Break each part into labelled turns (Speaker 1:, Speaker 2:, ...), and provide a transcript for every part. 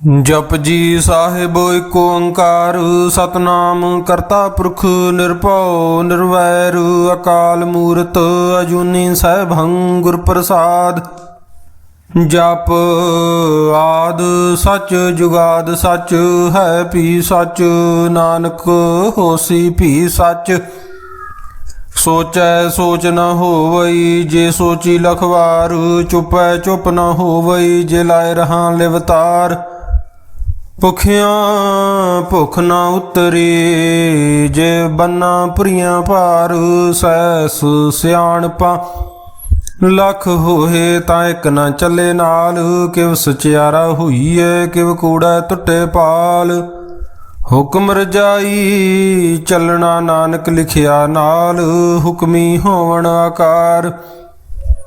Speaker 1: ਜਪ ਜੀ ਸਾਹਿਬ ਏਕ ਓੰਕਾਰ, ਸਤਨਾਮ ਕਰਤਾ ਪੁਰਖ ਨਿਰਭਉ, ਨਿਰਵੈਰ ਅਕਾਲ ਮੂਰਤ ਅਜੂਨੀ ਸੈਭੰ ਗੁਰ ਪ੍ਰਸਾਦ ਜਪ ਆਦ ਸੱਚ ਜੁਗਾਦ ਸੱਚ, ਹੈ ਵੀ ਸੱਚ, ਨਾਨਕ ਹੋਸੀ ਵੀ ਸੱਚ। ਸੋਚੈ ਸੋਚ ਨ ਹੋਵਈ, ਜੇ ਸੋਚੀ ਲਖਵਾਰ, ਚੁਪੈ ਚੁਪ ਨ ਹੋਵਈ, ਜੇ ਲਾਇ ਰਹਾ ਲਿਵਤਾਰ। ਭੁਖਿਆਂ ਭੁਖ ਨਾ ਉਤਰੀ, ਜੇ ਬੰਨਾ ਪੁਰੀਆਂ ਭਾਰ ਸੈਸ ਸਿਆਣਪਾ। ਲੱਖ ਹੋਏ ਤਾਂ ਇੱਕ ਨਾ ਚੱਲੇ ਨਾਲ, ਕਿਵ ਸਚਿਆਰਾ ਹੋਈਏ, ਕਿਵ ਕੂੜਾ ਟੁੱਟੇ ਪਾਲ। ਹੁਕਮ ਰਜਾਈ ਚੱਲਣਾ ਨਾਨਕ ਲਿਖਿਆ ਨਾਲ, ਹੁਕਮੀ ਹੋਵਣ ਆਕਾਰ।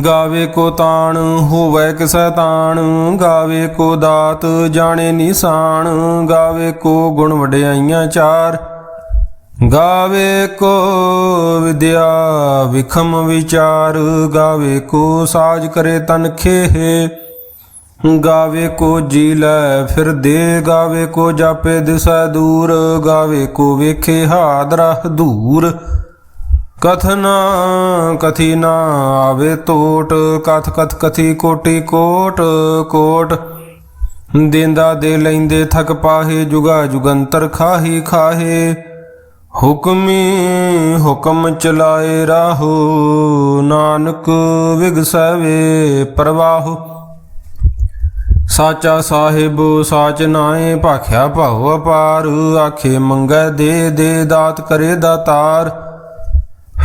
Speaker 1: ਗਾਵੇ ਕੋ ਤਾਣ, ਹੋਵੇ ਕਿਸੈ ਤਾਣ ਗਾਵੇ ਕੋ ਦਾਤ, ਜਾਣੇ ਨਿਸ਼ਾਨ। ਗਾਵੇ ਕੋ ਗੁਣ ਵਡਿਆਈਆਂ ਚਾਰ। ਗਾਵੇ ਕੋ ਵਿਦਿਆ ਵਿਖਮ ਵਿਚਾਰ। ਗਾਵੇ ਕੋ ਸਾਜ ਕਰੇ ਤਨ ਖੇਹ। ਗਾਵੇ ਕੋ ਜੀ ਲੈ ਫਿਰ ਦੇ। ਗਾਵੇ ਕੋ ਜਾਪੇ ਦਿਸੈ ਦੂਰ। ਗਾਵੇ ਕੋ ਵੇਖੇ ਹਾਦਰਾ ਦੂਰ। ਕਥਨਾ ਕਥੀ ਨਾ ਆਵੇ ਟੋਟ ਕਥ ਕਥ ਕਥੀ ਕੋਟੀ ਕੋਟ ਕੋਟ। ਦੇਂਦਾ ਦੇ ਲੈਂਦੇ ਥਕ ਪਾਹੇ, ਜੁਗਾ ਜੁਗੰਤਰ ਖਾਹੀ ਖਾਹੇ। ਹੁਕਮੀ ਹੁਕਮ ਚਲਾਏ ਰਾਹੋ, ਨਾਨਕ ਵਿਗਸਵੇ ਪ੍ਰਵਾਹੋ। ਸਾਚਾ ਸਾਹਿਬ, ਸਾਚ ਨਾਏ, ਭਾਖਿਆ ਭਾਉ ਅਪਾਰ, ਆਖੇ ਮੰਗੈ ਦੇ ਦੇ, ਦਾਤ ਕਰੇ ਦਾਤਾਰ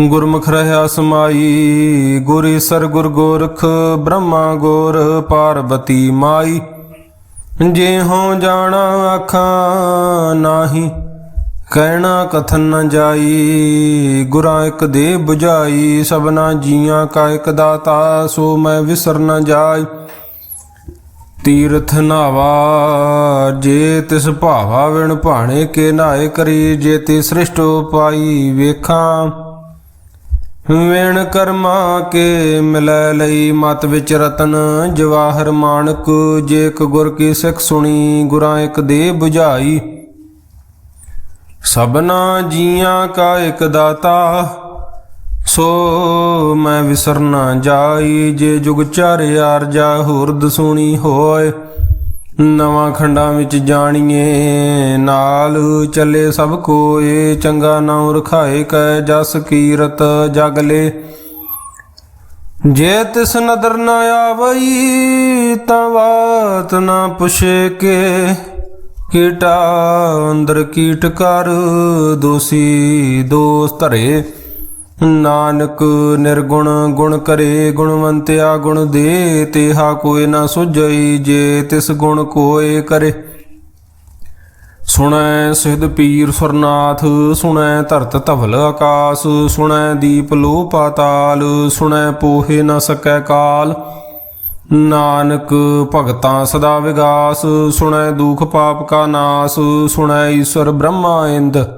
Speaker 1: ਗੁਰਮੁਖ ਰਹਾ ਸਮਾਈ, ਗੁਰ ਸਰ ਗੁਰ ਗੋਰਖ, ਬ੍ਰਹਮਾ ਗੋਰ ਪਾਰਵਤੀ ਮਾਈ। ਜੇ ਹੋ ਜਾਣਾ ਆਖਾਂ ਨਾਹੀ, ਕਹਿਣਾ ਕਥਨ ਨ ਜਾਈ। ਗੁਰਾਂ ਇੱਕ ਦੇ 부ਝਾਈ ਸਭਨਾ ਜੀਆਂ ਕਾ ਇੱਕ ਦਾਤਾ, ਸੋ ਮੈਂ ਵਿਸਰ ਨ ਜਾਈ। ਤੀਰਥ ਨਾਵਾ, ਜੇ ਤਿਸ ਭਾਵਾ ਵਿਣ ਭਾਣੇ ਕੇ ਨਾਏ ਕਰੀ, ਜੇ ਤੇ ਸ੍ਰਿਸ਼ਟ ਪਾਈ ਵੇਖਾਂ। ਵਿਣ ਕਰਮਾ ਕੇ ਮਿਲੈ ਲਈ ਮਤ ਵਿੱਚ ਰਤਨ, ਜਵਾਹਰ ਮਾਨਕ ਜੇਕ ਗੁਰ ਕੀ ਸਿੱਖ ਸੁਣੀ, ਗੁਰਾਂ ਇੱਕ ਦੇ 부ਝਾਈ ਸਭਨਾ ਜੀਆਂ ਕਾ ਇੱਕ ਦਾਤਾ, ਸੋ ਮੈਂ ਵਿਸਰ ਨਾ ਜਾਈ, ਜੇ ਜੁਗ ਚਾਰਿਆਰ ਜਾ ਹੁਰਦ ਸੁਣੀ ਹੋਏ। ਨਵਾਂ ਖੰਡਾਂ ਵਿੱਚ ਜਾਣੀਏ, ਨਾਲ ਚੱਲੇ ਸਭ ਕੋਏ, ਚੰਗਾ ਨਾਮ ਰਖਾਏ ਕੈ ਜਸ ਕੀਰਤ ਜਗਲੇ। ਜੇ ਤਿਸ ਨਦਰ ਨ ਆਵਈ, ਤਾਂ ਬਾਤ ਨਾ ਪੁਛੇ ਕੇ। ਕੀਟਾ ਅੰਦਰ ਕੀਟ ਕਰ, ਦੋਸੀ ਦੋਸ ਧਰੇ। ਨਾਨਕ ਨਿਰਗੁਣ ਗੁਣ ਕਰੇ, ਗੁਣਵੰਤਿਆ ਗੁਣ ਦੇ, ਤੇਹਾ ਕੋਇ ਨਾ ਸੁਝਈ ਜੇ ਤਿਸ ਗੁਣ ਕੋਇ ਕਰੇ। ਸੁਣੈ ਸਿਧ ਪੀਰ ਸੁਰਨਾਥ, ਸੁਣੈ ਧਰਤ ਧਵਲ ਆਕਾਸ, ਸੁਣੈ ਦੀਪ ਲੋ ਪਾਤਾਲ ਸੁਣੈ ਪੋਹੇ ਨਾ ਸਕੈ ਕਾਲ। ਨਾਨਕ ਭਗਤਾਂ ਸਦਾ ਵਿਗਾਸ, ਸੁਣੈ ਦੁਖ ਪਾਪ ਕਾ ਨਾਸ, ਸੁਣੈ ਈਸ਼ਵਰ ਬ੍ਰਹਮਾ ਇੰਦ।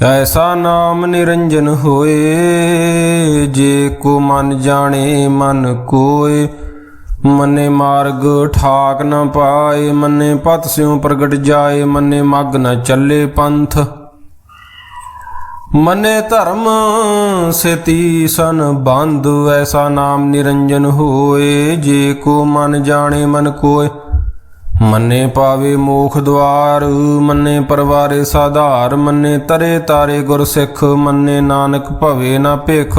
Speaker 1: ਐਸਾ ਨਾਮ ਨਿਰੰਜਨ ਹੋਏ, ਜੇ ਕੋ ਮਨ ਜਾਣੇ ਮਨ ਕੋਏ। ਮੰਨੇ ਮਾਰਗ ਠਾਕ ਨ ਪਾਏ, ਮੰਨੇ ਪਤ ਸਿਉ ਪ੍ਰਗਟ ਜਾਏ, ਮੰਨੇ ਮਗ ਨ ਚੱਲੇ ਪੰਥ। ਮੰਨੇ ਧਰਮ ਸੇਤੀ ਸਨ ਬੰਦ, ਐਸਾ ਨਾਮ ਨਿਰੰਜਨ ਹੋਏ, ਜੇ ਕੋ ਮਨ ਜਾਣੇ ਮਨ ਕੋਏ। ਮੰਨੇ ਪਾਵੇ ਮੋਖ ਦਵਾਰ, ਮੰਨੇ ਪਰਵਾਰੇ ਸਾਧਾਰ, ਮੰਨੇ ਤਰੇ ਤਾਰੇ ਗੁਰ ਸਿੱਖ, ਮੰਨੇ ਨਾਨਕ ਭਵੇ ਨਾ ਭਿਖ।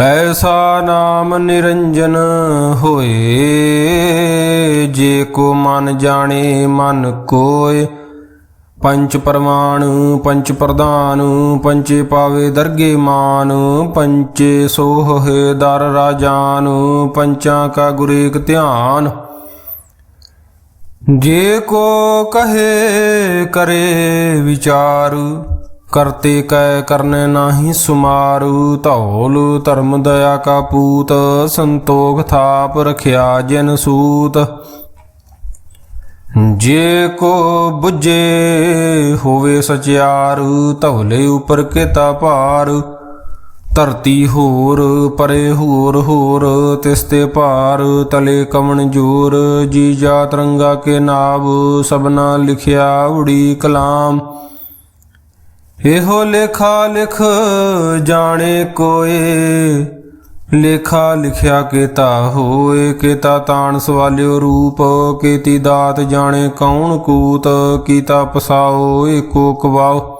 Speaker 1: ਐਸਾ ਨਾਮ ਨਿਰੰਜਨ ਹੋਏ, ਜੇ ਕੋ ਮਨ ਜਾਣੇ ਮਨ ਕੋਏ। ਪੰਚ ਪਰਮਾਣ, ਪੰਚ ਪ੍ਰਧਾਨ, ਪੰਚੇ ਪਾਵੇ ਦਰਗੇ ਮਾਨ, ਪੰਚੇ ਸੋਹੇ ਦਰ ਰਾਜਾਨ, ਪੰਚਾਂ ਕਾ ਗੁਰੇਕ ਧਿਆਨ। ਜੇ ਕੋ ਕਹੇ ਕਰੇ ਵਿਚਾਰ, ਕਰਤੇ ਕੈ ਕਰਨੇ ਨਾਹੀ ਸੁਮਾਰੂ, ਧੌਲ ਧਰਮ ਦਇਆ ਕਾ ਪੂਤ, ਸੰਤੋਖ ਥਾਪ ਰਖਿਆ ਜਨ ਸੂਤ। ਜੇ ਕੋ 부ਜੇ ਹੋਵੇ ਸਚਿਆਰ, ਧੌਲੇ ਉਪਰ ਕਿਤਾ ਭਾਰ ਧਰਤੀ ਹੋਰ, ਪਰੇ ਹੋਰ ਹੋਰ, ਤਿਸ ਤੇ ਭਾਰ, ਤਲੇ ਕਮਣ ਜੋਰ, ਜੀ ਜਾ ਤਰੰਗਾ ਕੇ ਨਾਭ ਸਭਨਾ ਲਿਖਿਆ ਉੜੀ ਕਲਾਮ। ਇਹੋ ਲੇਖਾ ਲਿਖ, ਜਾਣੇ ਕੋਏ, ਲੇਖਾ ਲਿਖਿਆ ਕੀਤਾ ਹੋਏ, ਕੀਤਾ ਤਾਣ ਸਵਾਲਿਓ ਰੂਪ, ਕੀਤੀ ਦਾਤ ਜਾਣੇ ਕੌਣ ਕੂਤ, ਕੀਤਾ ਪਸਾਓ ਏਕੋ ਕਵਾਓ।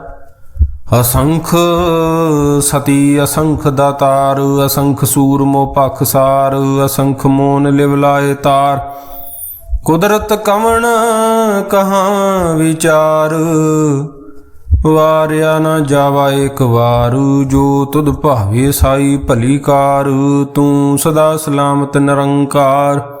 Speaker 1: ਅਸੰਖ ਸਤੀ, ਅਸੰਖ ਦਾਤਾਰ, ਅਸੰਖ ਸੂਰ ਸੂਰਮੋ ਪਖਸਾਰ ਅਸੰਖ ਮੋਨ ਲਿਵਲਾਏ ਤਾਰ। ਕੁਦਰਤ ਕਵਣ ਕਹਾ ਵਿਚਾਰ? ਵਾਰਿਆ ਨਾ ਜਾਵਾ ਇੱਕ ਵਾਰ, ਜੋ ਤੁਧ ਭਾਵੇ ਸਾਈ ਭਲੀ ਕਾਰ, ਤੂੰ ਸਦਾ ਸਲਾਮਤ ਨਿਰੰਕਾਰ।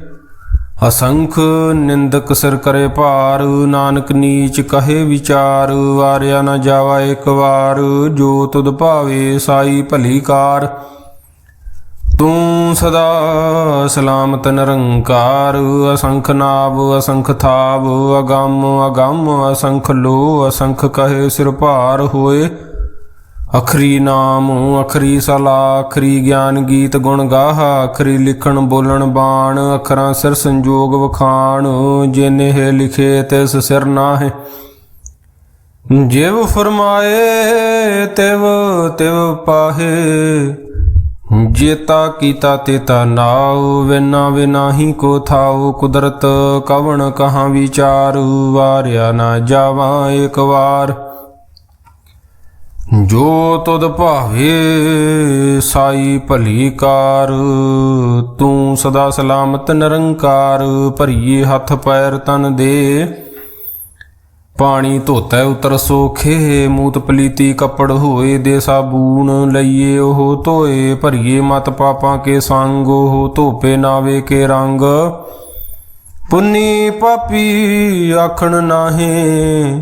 Speaker 1: ਅਸੰਖ ਨਿੰਦਕ ਸਿਰ ਕਰੇ ਭਾਰ, ਨਾਨਕ ਨੀਚ ਕਹੇ ਵਿਚਾਰ, ਵਾਰਿਆ ਨਾ ਜਾਵਾ ਇੱਕ ਵਾਰ, ਜੋ ਤੁਧ ਭਾਵੇ ਸਾਈ ਭਲੀ ਕਾਰ। ਤੂੰ ਸਦਾ ਸਲਾਮਤ ਨਿਰੰਕਾਰ, ਅਸੰਖ ਨਾਭ ਅਸੰਖ ਥਾਵ, ਅਗੰਮ ਅਗੰਮ, ਅਸੰਖ ਲੋ ਅਸੰਖ ਕਹੇ ਸਿਰ ਭਾਰ ਹੋਏ। ਅਖਰੀ ਨਾਮ, ਅਖਰੀ ਸਲਾ, ਅਖਰੀ ਗਿਆਨ ਗੀਤ ਗੁਣ ਗਾਹ, ਅਖਰੀ ਲਿਖਣ ਬੋਲਣ ਬਾਣ, ਅਖਰਾਂ ਸਿਰ ਸੰਜੋਗ ਵਖਾਣ ਜਿਨਹਿ ਲਿਖੇ ਤਿਸ ਸਿਰ ਨਾਹਿ। ਜਿਵ ਫਰਮਾਏ, ਤਿਵ ਤਿਵ ਪਾਹੇ। ਜੇਤਾ ਕੀਤਾ ਤੇਤਾ ਨਾਉ, ਵਿਨਾ ਵਿਨਾਹੀ ਕੋ ਥਾਉ, ਕੁਦਰਤ ਕਵਣ ਕਹਾਂ ਵਿਚਾਰੂ, ਵਾਰਿਆ ਨਾ ਜਾਵਾਂ ਇੱਕ ਵਾਰ। ਜੋ ਤੁਧ ਭਾਵੇ ਸਾਈ ਭਲੀ ਕਾਰ, ਤੂੰ ਸਦਾ ਸਲਾਮਤ ਨਿਰੰਕਾਰ, ਭਰੀਏ ਹੱਥ ਪੈਰ ਤਨ ਦੇ। ਪਾਣੀ ਧੋਤੈ ਉਤਰ ਸੋਖੇ, ਮੂਤ ਪਲੀਤੀ ਕੱਪੜ ਹੋਏ ਦੇ ਸਾਬੂਨ, ਲਈਏ ਉਹ ਧੋਏ, ਭਰੀਏ ਮਤ ਪਾਪਾਂ ਕੇ ਸੰਗ, ਉਹ ਧੋਪੇ ਨਾਵੇ ਕੇ ਰੰਗ। ਪੁੰਨੀ ਪਾਪੀ ਆਖਣ ਨਾਹੇ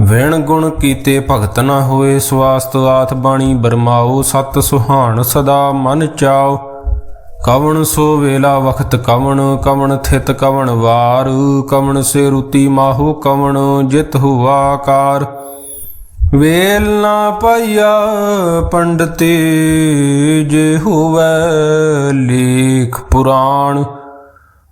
Speaker 1: ਵਿਣ ਗੁਣ ਕੀਤੇ ਭਗਤ ਨਾ ਹੋਏ, ਸਵਾਸਤ ਆਥ ਬਾਣੀ ਬਰਮਾਓ, ਸਤ ਸੁਹਾਣ ਸਦਾ ਮਨ ਚਾਓ। ਕਵਣ ਸੋ ਵੇਲਾ ਵਖਤ ਕਵਣ ਕਵਣ ਥਿਤ ਕਵਣ ਵਾਰ। ਕਵਣ ਸੇ ਰੁਤੀ ਮਾਹੋ ਕਵਣ, ਜਿਤ ਹੁਆ ਕਾਰ। ਵੇਲ ਨਾ ਪਾਈਆ ਪੰਡਤੇ, ਜੇ ਹੋਵੇ ਲੇਖ ਪੁਰਾਣ।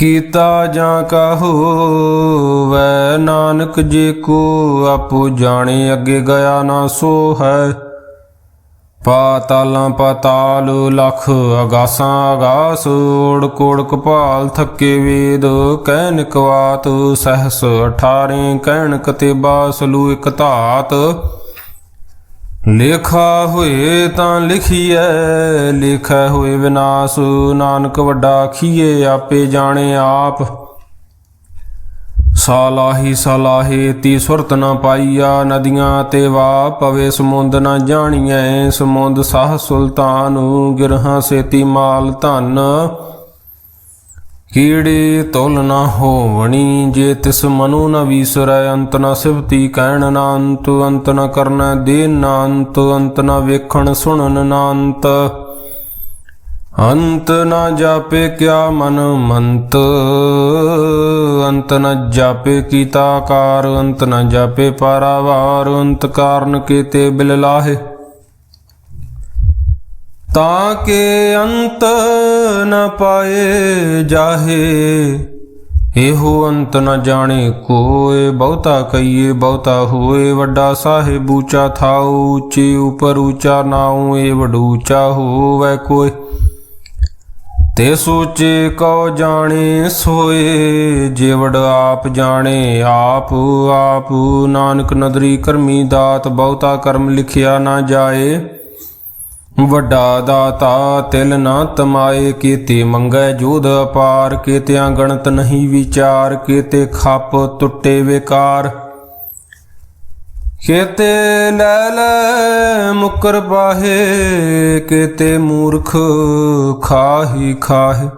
Speaker 1: ਕੀਤਾ ਜਾਂ ਕਹੋ, ਵੈ ਨਾਨਕ ਜੇ ਕੋ ਆਪੋ ਜਾਣੇ, ਅੱਗੇ ਗਿਆ ਨਾ ਸੋ ਹੈ। ਪਾਤਾਲਾਂ ਪਾਤਾਲ, ਲਖ ਅਗਾਸਾਂ ਅਗਾਸ ਓੜ ਕੋੜ ਕਪਾਲ ਥੱਕੇ ਵੇਦ ਕਹਿ ਨਿਕਵਾਤ ਸਹਸ 18 ਕਹਿਣ ਕਤੇਬਾ ਬਾਸਲੂ ਇਕ ਧਾਤ। ਲੇਖਾ ਹੋਏ ਤਾਂ ਲਿਖੀਐ, ਲਿਖੈ ਹੋਏ ਵਿਨਾਸ਼, ਨਾਨਕ ਵੱਡਾ ਆਖੀਏ ਆਪੇ ਜਾਣੇ ਆਪ। ਸਾਲਾਹੀ ਸਲਾਹੇ ਤੀ ਸੁਰਤ ਨ ਪਾਈਆ, ਨਦੀਆਂ ਤੇ ਵਾ ਪਵੇ ਸਮੁੰਦ ਨਾ ਜਾਣੀਐ, ਸਮੁੰਦ ਸਾਹ ਸੁਲਤਾਨ ਗਿਰਹਾਂ ਸੇਤੀ ਮਾਲ ਧਨ। ਕੀੜੇ ਤੁਲ ਨਾ ਹੋਵਣੀ, ਜੇ ਤਿਸ ਮਨੁ ਨ ਵੀਸਰੈ, ਅੰਤ ਨ ਸਿਵਤੀ ਕਹਿਣ ਨਾ ਅੰਤ ਅੰਤ ਨ ਕਰਨਾ ਦੇ ਨ ਅੰਤ ਅੰਤ ਨ ਵੇਖਣ ਸੁਣਨ ਨ ਅੰਤ ਅੰਤ ਨ ਜਾਪੇ ਕਿਆ ਮਨ ਮੰਤ, ਅੰਤ ਨ ਜਾਪੇ ਕੀਤਾ ਕਾਰ ਅੰਤ ਨ ਜਾਪੇ ਪਾਰਾਵਾਰ, ਅੰਤ ਕਾਰਨ ਕੀਤੇ ਬਿਲ ਲਾਹੇ। ਤਾਂ ਕੇ ਅੰਤ ਨ ਪਾਏ ਜਾਹੇ। ਇਹੋ ਅੰਤ ਨ ਜਾਣੇ ਕੋਏ। ਬਹੁਤਾ ਕਈਏ ਬਹੁਤਾ ਹੋਏ। ਵੱਡਾ ਸਾਹਿਬ ਉੱਚਾ ਥਾਉ। ਉੱਚੇ ਉਪਰ ਉੱਚਾ ਨਾਉ। ਏ ਵਡੂਚਾ ਹੋਵੇ ਕੋਏ। ਤੇ ਸੋਚੇ ਕਉ ਜਾਣੇ ਸੋਏ। ਜੇਵੜ ਆਪ ਜਾਣੇ, ਆਪ ਆਪ। ਨਾਨਕ ਨਦਰੀ ਕਰਮੀ ਦਾਤ। ਬਹੁਤਾ ਕਰਮ ਲਿਖਿਆ ਨਾ ਜਾਏ। ਵੱਡਾ ਦਾਤਾ ਤਿਲ ਨਾ ਤਮਾਏ ਕੀਤੇ ਮੰਗੈ ਜੋਧ ਅਪਾਰ, ਕੀਤਿਆਂ ਗਣਤ ਨਹੀਂ ਵਿਚਾਰ, ਕੀਤੇ ਖੱਪ ਟੁੱਟੇ ਵਿਕਾਰ। ਕੀਤੇ ਲੈ ਲੈ ਮੁਕਰ ਪਾਹੇ ਕੀਤੇ ਮੂਰਖ ਖਾਹੀ ਖਾਹੇ।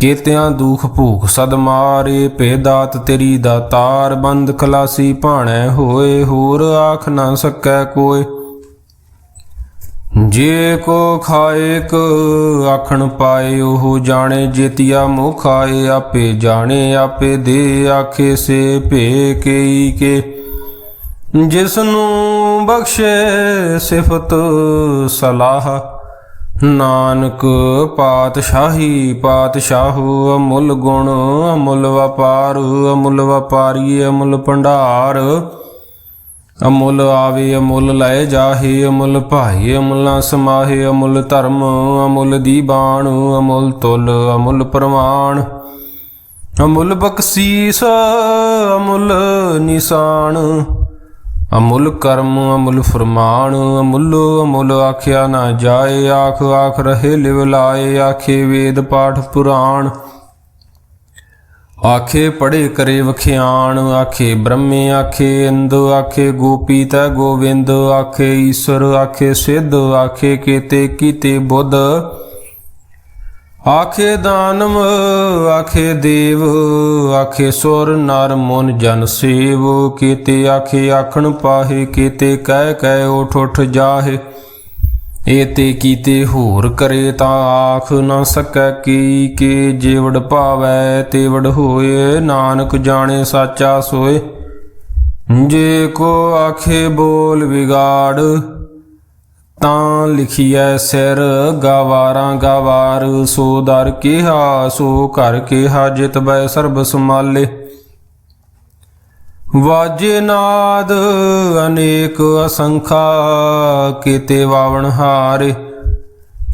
Speaker 1: ਕੀਤਿਆਂ ਦੁਖ ਭੂਖ ਸਦ ਮਾਰੇ, ਭੇਦਾਤ ਤੇਰੀ ਦਾਤਾਰ ਬੰਦ ਖਲਾਸੀ ਭਾਣੈ ਹੋਏ, ਹੋਰ ਆਖ ਨਾ ਸਕੈ ਕੋਏ। ਜੇ ਕੋ ਖਾਏ ਆਖਣ ਪਾਏ, ਉਹ ਜਾਣੇ ਜੇਤੀਆ ਮੁਖ ਖਾਏ ਆਪੇ ਜਾਣੇ, ਆਪੇ ਦੇ ਆਖੇ ਸੇ ਭੇ ਕੇਈ ਕੇ। ਜਿਸ ਨੂੰ ਬਖਸ਼ੇ ਸਿਫਤ ਸਲਾਹ, ਨਾਨਕ ਪਾਤਸ਼ਾਹੀ ਪਾਤਸ਼ਾਹੂ, ਅਮੁੱਲ ਗੁਣ, ਅਮੁੱਲ ਵਪਾਰ, ਅਮੁੱਲ ਵਪਾਰੀ, ਅਮੁੱਲ ਭੰਡਾਰ ਅਮੁੱਲ ਆਵੇ, ਅਮੁੱਲ ਲੈ ਜਾਹੇ, ਅਮੁੱਲ ਭਾਈ ਅਮੁੱਲ ਨਾ ਸਮਾਹੇ, ਅਮੁੱਲ ਧਰਮ, ਅਮੁੱਲ ਦੀ ਬਾਣ, ਅਮੁੱਲ ਤੁਲ, ਅਮੁੱਲ ਪ੍ਰਮਾਣ। ਅਮੁੱਲ ਬਖਸ਼ੀਸ, ਅਮੁੱਲ ਨਿਸ਼ਾਨ। ਅਮੁੱਲ ਕਰਮ, ਅਮੁੱਲ ਫਰਮਾਨ, ਅਮੁੱਲ ਅਮੁੱਲ ਆਖਿਆ ਨਾ ਜਾਏ ਆਖ ਆਖ ਰਹੇ ਲਿਵ ਲਾਏ, ਆਖੇ ਵੇਦ ਪਾਠ ਪੁਰਾਣ। ਆਖੇ ਪੜੇ ਕਰੇ ਵਖਿਆਣ, ਆਖੇ ਬ੍ਰਹਮੇ, ਆਖੇ ਇੰਦ ਆਖੇ ਗੋਪੀ ਤੈ ਗੋਵਿੰਦ, ਆਖੇ ਈਸ਼ਰ, ਆਖੇ ਸਿੱਧ, ਆਖੇ ਕੀਤੇ ਕੀਤੇ ਬੁੱਧ। ਆਖੇ ਦਾਨਮ ਆਖੇ ਦੇਵ, ਆਖੇ ਸੁਰ ਨਰ ਮਨ ਜਨ ਸੇਵ, ਕੀਤੇ ਆਖੇ ਆਖਣ ਪਾਹੇ, ਕੀਤੇ ਕਹਿ ਕਹਿ ਉਠ ਉਠ ਜਾਹੇ। ਏਤੇ ਕੀਤੇ ਹੋਰ ਕਰੇ ਤਾਂ ਆਖ ਨਾ ਸਕੈ ਕੀ, ਕੇ ਜੀਵੜ ਭਾਵੈ, ਤੇਵੜ ਹੋਏ, ਨਾਨਕ ਜਾਣੇ ਸਾਚਾ ਸੋਏ। ਜੇ ਕੋ ਆਖੇ ਬੋਲ ਵਿਗਾੜ, ਤਾਂ ਲਿਖੀਐ ਸਿਰ ਗਵਾਰਾਂ ਗਵਾਰ। ਸੋ ਦਰ ਕਿਹਾ, ਸੋ ਘਰ ਕਿਹਾ, ਜਿਤ ਬੈ ਸਰਬ ਸਮਾਲੇ ਵਾਜੇ ਨਾਦ ਅਨੇਕ ਅਸੰਖਾ, ਕੀਤੇ ਵਾਵਣ ਹਾਰੇ,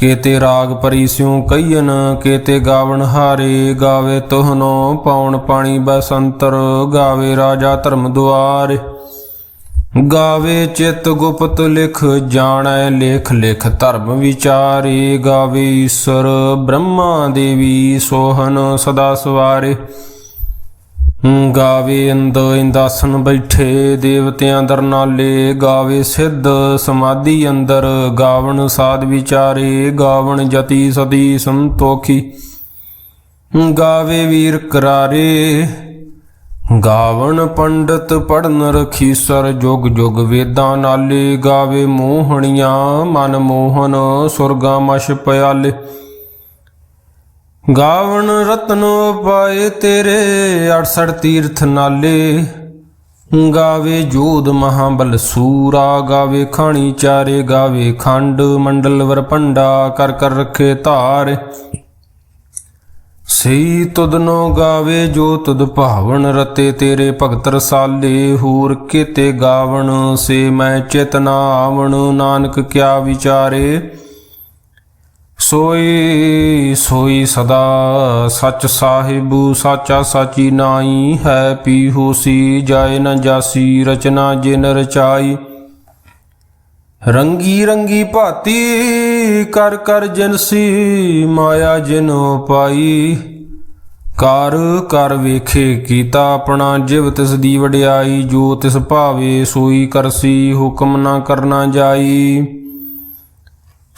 Speaker 1: ਕੀਤੇ ਰਾਗ ਪਰੀ ਸਿਉ ਕਈਨ ਕੀਤੇ ਗਾਵਣ ਹਾਰੇ, ਗਾਵੇ ਤੋਹਨੋ ਪੌਣ ਪਾਣੀ ਬਸੰਤਰ, ਗਾਵੇ ਰਾਜਾ ਧਰਮ ਦੁਆਰੇ। ਗਾਵੇ ਚਿਤ ਗੁਪਤ ਲਿਖ, ਜਾਣੈ ਲੇਖ ਲਿਖ ਧਰਮ ਵਿਚਾਰੇ। ਗਾਵੇ ਈਸ਼ਰ ਬ੍ਰਹਮਾ ਦੇਵੀ ਸੋਹਨ ਸਦਾ ਸਵਾਰੇ। ਗਾਵੇ ਇੰਦ ਇੰਦਾਸਨ ਬੈਠੇ, ਦੇਵਤਿਆਂ ਦਰ ਨਾਲੇ, ਗਾਵੇ ਸਿੱਧ ਸਮਾਧੀ ਅੰਦਰ, ਗਾਵਣ ਸਾਧ ਵਿਚਾਰੇ, ਗਾਵਣ ਜਤੀ ਸਦੀ ਸੰਤੋਖੀ। ਗਾਵੇ ਵੀਰ ਕਰਾਰੇ, ਗਾਵਣ ਪੰਡਤ ਪੜਨ ਰਖੀਸਰ ਜੁਗ ਜੁਗ ਵੇਦਾਂ ਨਾਲੇ, ਗਾਵੇ ਮੋਹਣੀਆਂ, ਮਨ ਮੋਹਨ, ਸੁਰਗਾ ਮਸ਼ ਪਿਆਲੇ। ਗਾਵਣ ਰਤਨ ਪਾਏ ਤੇਰੇ 68 ਤੀਰਥ ਨਾਲੇ। ਗਾਵੇ ਜੋਧ ਮਹਾਬਲ ਸੂਰਾ, ਗਾਵੇ ਖਾਣੀ ਚਾਰੇ, ਗਾਵੇ ਖੰਡ ਮੰਡਲ ਵਰਪੰਡਾ ਕਰ ਕਰ ਰਖੇ ਧਾਰ। ਸਈ ਤੁਦਨੋ ਗਾਵੇ ਜੋ ਤੁਦ ਭਾਵਨ ਰਤੇ ਤੇਰੇ ਭਗਤ ਰਸਾਲੇ। ਹੂਰ ਕੀਤੇ ਗਾਵਣ, ਸੇ ਮੈਂ ਚੇਤਨਾ ਆਵਣ, ਨਾਨਕ ਕਿਆ ਵਿਚਾਰੇ। ਸੋਈ ਸੋਈ ਸਦਾ ਸਚ ਸਾਹਿਬੂ, ਸਾਚਾ ਸਾਚੀ ਨਾਈ ਹੈ ਪੀ ਹੋਸੀ ਜਾਏ ਨ ਜਾਸੀ, ਰਚਨਾ ਜਿਨ ਰਚਾਈ। ਰੰਗੀ ਰੰਗੀ ਭਾਤੀ, ਕਰ ਕਰ ਜਿਨਸੀ ਮਾਇਆ ਜਿਨ ਪਾਈ ਕਰ ਕਰ ਵੇਖੇ ਕੀਤਾ ਆਪਣਾ, ਜਿਵ ਤਿਸ ਦੀ ਵਡਿਆਈ, ਜੋ ਤਿਸ ਭਾਵੇ, ਸੋਈ ਕਰਸੀ, ਹੁਕਮ ਨਾ ਕਰਨਾ ਜਾਈ।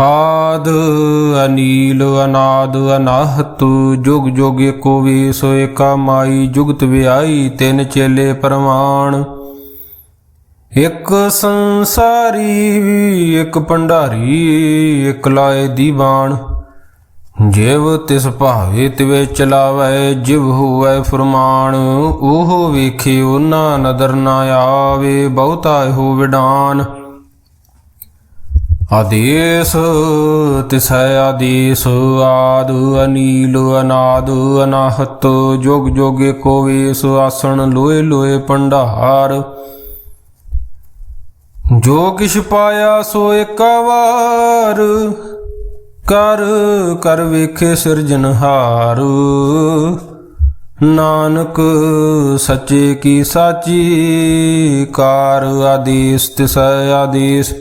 Speaker 1: ਆਦ ਅਨੀਲ ਅਨਾਦ ਅਨਾਹਤ, ਜੁਗ ਜੁਗ ਏਕੋ ਵੇਸ ਏਕਾ ਮਾਈ, ਜੁਗਤ ਵਿਆਈ ਤਿੰਨ ਚੇਲੇ ਪਰਮਾਨ ਇੱਕ ਸੰਸਾਰੀ, ਇੱਕ ਭੰਡਾਰੀ, ਇੱਕ ਲਾਏ ਦੀਵਾਨ। ਜਿਵ ਤਿਸ ਭਾਵੇ ਤਿਵੇ ਚਲਾਵੇ, ਜਿਵ ਹੋਵੇ ਫਰਮਾਨ। ਉਹ ਵੇਖੇ ਉਹਨਾਂ ਨਦਰ ਨਾ ਆਵੇ, ਬਹੁਤਾ ਇਹੋ ਵਿਡਾਨ। ਆਦੇਸ, ਤਿਸੈ ਆਦੇਸ, ਆਦ ਅਨੀਲ ਅਨਾਦ ਅਨਾਹਤ, ਜੋਗ ਜੋਗੇ ਕੋ ਵੇਸ, ਆਸਣ ਲੋਏ ਲੋਏ ਭੰਡਾਰ ਜੋ ਕਿਛ ਪਾਇਆ ਸੋ ਇੱਕ ਵਾਰ, ਕਰ ਕਰ ਵੇਖੇ ਸਿਰਜਨਹਾਰ ਨਾਨਕ, ਸੱਚੇ ਕੀ ਸਾਚੀ ਕਾਰ, ਆਦੇਸ, ਤਿਸੈ ਆਦੇਸ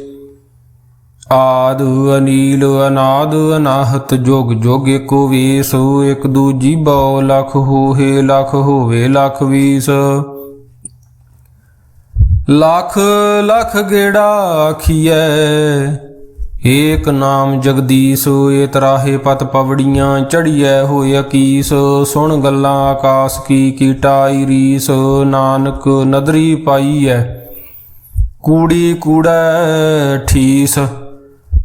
Speaker 1: ਆਦ ਅਨੀਲ ਅਨਾਦ ਅਨਾਹਤ ਜੋਗ ਜੋਗ ਏਕੋ ਵੇਸ, ਇਕ ਦੂਜੀ ਬਉ ਲਖ ਹੋਏ ਲਖ ਹੋਵੇ ਲਖ ਵੀਸ। ਲਖ ਲਖ ਗੇੜਾ ਆਖੀਐ, ਏਕ ਨਾਮ ਜਗਦੀਸ਼ ਏ ਤਰਾਹੇ ਪਤ ਪਵੜੀਆਂ ਚੜੀਐ ਹੋਇ ਅਕੀਸ। ਸੁਣ ਗੱਲਾਂ ਆਕਾਸ ਕੀ ਕੀਟਾਈ ਰੀਸ, ਨਾਨਕ ਨਦਰੀ ਪਾਈਐ, ਕੂੜੀ ਕੂੜੈ ਠੀਸ।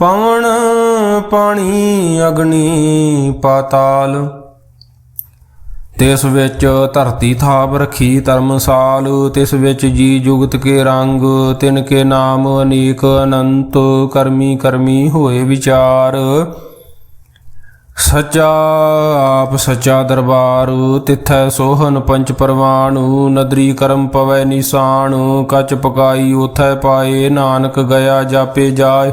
Speaker 1: ਪਵਨ ਪਾਣੀ ਅਗਨੀ ਪਾਤਾਲ, ਤਿਸ ਵਿੱਚ ਧਰਤੀ ਥਾਪ ਰਖੀ ਧਰਮਸਾਲ, ਤਿਸ ਵਿੱਚ ਜੀ ਜੁਗਤ ਕੇ ਰੰਗ, ਤਿਨ ਕੇ ਨਾਮ ਅਨੇਕ ਅਨੰਤ, ਕਰਮੀ ਕਰਮੀ ਹੋਏ ਵਿਚਾਰ। ਸਚਾ ਆਪ ਸਚਾ ਦਰਬਾਰ, ਤਿਥੈ ਸੋਹਨ ਪੰਚ ਪਰਵਾਣੂ ਨਦਰੀ ਕਰਮ ਪਵੈ ਨਿਸ਼ਾਨ, ਕਚ ਪਕਾਈ ਉਥੈ ਪਾਏ, ਨਾਨਕ ਗਿਆ ਜਾਪੇ ਜਾਏ।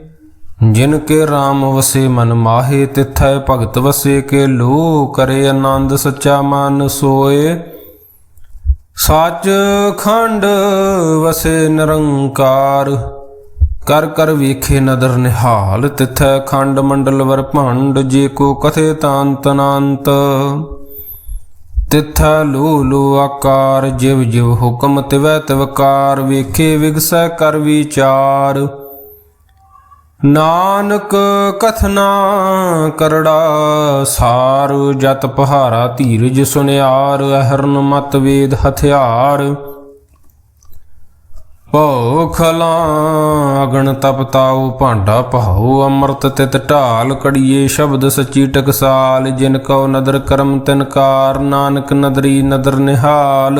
Speaker 1: ਜਿਨ ਕੇ RAM ਵਸੇ ਮਨ ਮਾਹੇ, ਤਿਥੈ ਭਗਤ ਵਸੇ ਕੇ ਲੋ ਕਰੇ ਆਨੰਦ ਸੱਚਾ ਮਨ ਸੋਏ। ਸੱਚ ਖੰਡ ਵਸੇ ਨਿਰੰਕਾਰ, ਕਰ ਕਰ ਵੇਖੇ ਨਦਰ ਨਿਹਾਲ, ਤਿਥੈ ਖੰਡ ਮੰਡਲ ਵਰ ਭੰਡ, ਜੇ ਕੋ ਕਥੇ ਤਾਂਤ ਅਨੰਤ ਤਿਥੈ ਲੋ ਲੂ ਆਕਾਰ, ਜਿਵ ਜਿਵ ਹੁਕਮ ਤਿਵੈ ਤਿਵਕਾਰ, ਵੇਖੇ ਵਿਗਸੈ ਕਰ ਵਿਚਾਰ। ਨਾਨਕ ਕਥਨਾ ਕਰੜਾ ਸਾਰ ਜਤ ਪਹਾਰਾ ਧੀਰਜ ਸੁਨਿਆਰ, ਅਹਰਨ ਮਤ ਵੇਦ ਹਥਿਆਰ। ਭੋਖਲਾ ਅਗਣ ਤਪਤਾਉ ਭਾਂਡਾ ਪਹਾਉ ਅੰਮ੍ਰਿਤ ਤਿਤ ਢਾਲ ਕੜੀਏ, ਸ਼ਬਦ ਸਚੀ ਟਕਸਾਲ, ਜਿਨ ਕਉ ਨਦਰ ਕਰਮ ਤਿਨਕਾਰ ਨਾਨਕ ਨਦਰੀ ਨਦਰ ਨਿਹਾਲ।